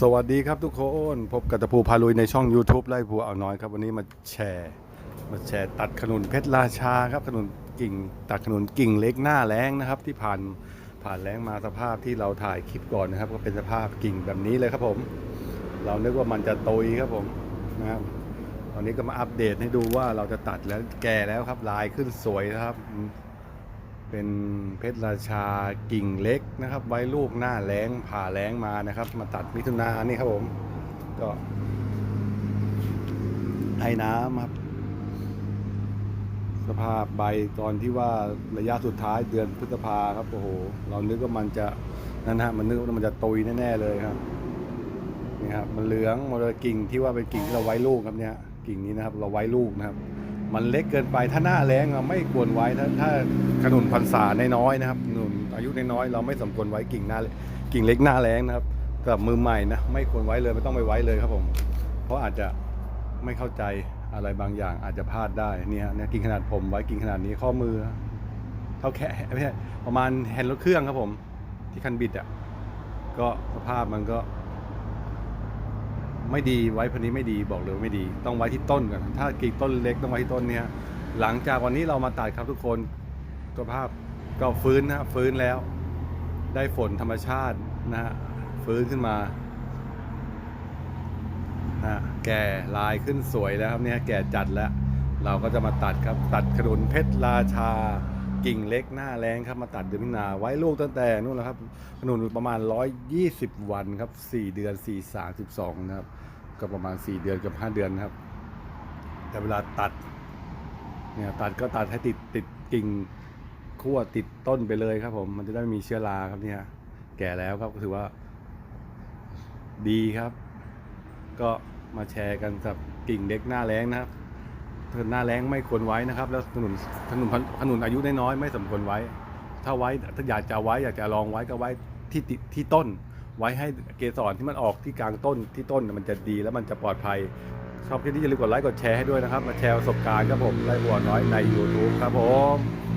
สวัสดีครับทุกคนพบกับตะพูพาลุยในช่อง YouTube ไล่ภูเอาน้อยครับวันนี้มาแชร์มาแชร์ตัดขนุนเพชรราชาครับขนุนกิ่งตัดขนุนกิ่งเล็กหน้าแรงนะครับ ที่ผ่านผ่านแรงมาสภาพที่เราถ่ายคลิปก่อนนะครับ ก็เป็นสภาพกิ่งแบบนี้เลยครับผม เรานึกว่ามันจะโตยครับผมนะครับตอนนี้ก็มาอัปเดตให้ดูว่าเราจะตัดแล้วแก่แล้วครับลายขึ้นสวยนะครับ เป็นเพชรราชากิ่งเล็กนะครับ ไว้ลูกหน้าแรงผ่าแรงมานะครับ มาตัดมิถุนานี่ครับผมก็ให้น้ำครับ สภาพใบตอนที่ว่าระยะสุดท้ายเดือนพฤษภาครับโอ้โห เรานึกว่ามันจะนั่นฮะมันนึกว่ามันจะตุยแน่ๆเลยครับนี่ครับมันเหลืองมดเลยกิ่งที่ว่าเป็นกิ่งที่เราไว้ลูกครับเนี่ยกิ่งนี้นะครับ เราไว้ลูกนะครับ มันเล็กเกินไปถ้าหน้าแรงเราไม่ควรไว้ถ้าถ้าขนุนพรรษาน้อยนะครับขนุนอายุน้อยเราไม่สมควรไว้กิ่งหน้ากิ่งเล็กหน้าแรงนะครับกับมือใหม่นะไม่ควรไว้เลยไม่ต้องไปไว้เลยครับผม เพราะอาจจะไม่เข้าใจอะไรบางอย่างอาจจะพลาดได้เนี่ยนี่กิ่งขนาดผมไว้กิ่งขนาดนี้ข้อมือเท่าแค่ไม่ใช่ประมาณแฮนด์รถเครื่องครับผม ที่คันบิดอะก็สภาพมันก็ ไม่ดีไว้พันนี้ไม่ดีบอกเลยไม่ดี ต้องไว้ที่ต้นก่อนถ้ากิ่งต้นเล็กต้องไว้ที่ต้นเนี้ยหลังจากวันนี้เรามาตัดครับทุกคนสภาพก็ฟื้นนะฟื้นแล้ว ได้ฝนธรรมชาตินะฮะฟื้นขึ้นมานะฮะแก่ลายขึ้นสวยแล้วครับเนี่ยแก่จัดแล้ว เราก็จะมาตัดครับตัดขนุนเพชรราชา กิ่งเล็กหน้าแรงครับมาตัดเดือนมิถุนาไว้ลูกตั้งแต่นู่นแหละครับขนุนประมาณ 120 วันครับ 4 เดือน 4 32 นะครับ ก็ประมาณ 4 เดือนกับ 5 เดือนครับ แต่เวลาตัดเนี่ยตัดก็ตัดให้ติดติดกิ่งขั้วติดต้นไปเลยครับผมมันจะได้มีเชื้อราครับเนี่ย แก่แล้วครับก็ถือว่า ดีครับ ก็มาแชร์กันกับกิ่งเล็กหน้าแรงนะครับ หน้าแรงไม่ควรไว้นะครับ แล้วถนนถนนถนนอายุน้อยๆไม่สมควรไว้ ถ้าไว้ถ้าอยากจะไว้อยากจะลองไว้ก็ไว้ที่ติที่ต้น ไว้ให้เกสรที่มันออกที่กลางต้นที่ต้นมันจะดีแล้วมันจะปลอดภัย ชอบคลิปนี้อย่าลืมกดไลค์กดแชร์ให้ด้วยนะครับ มาแชร์ประสบการณ์ครับผมไล่บัวน้อยใน YouTube ครับผม